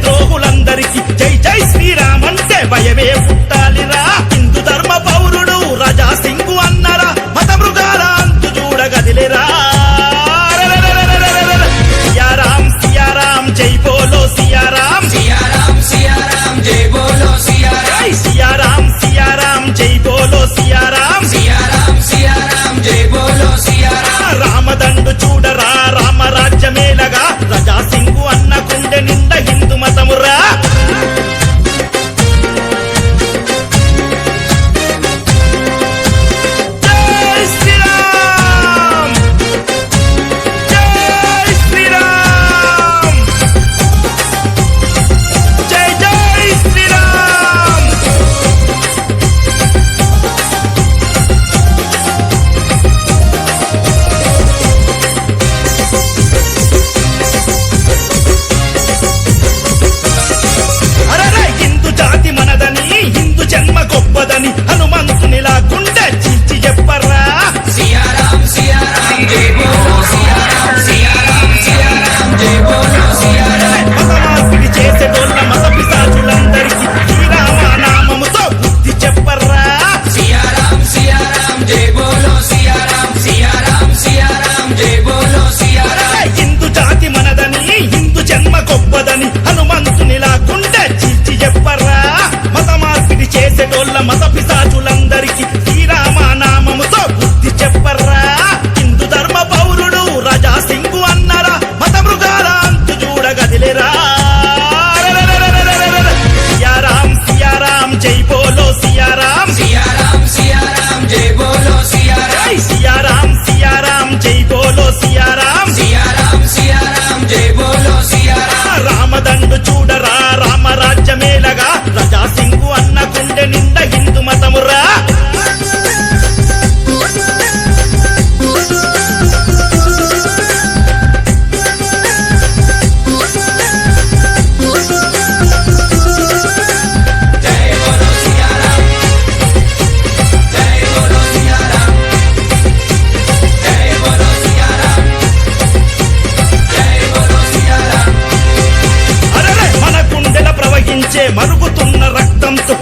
ద్రోహులందరికీ. జై జై శ్రీరామంటే భయమే పుట్ట మరుగుతున్న రక్తంతో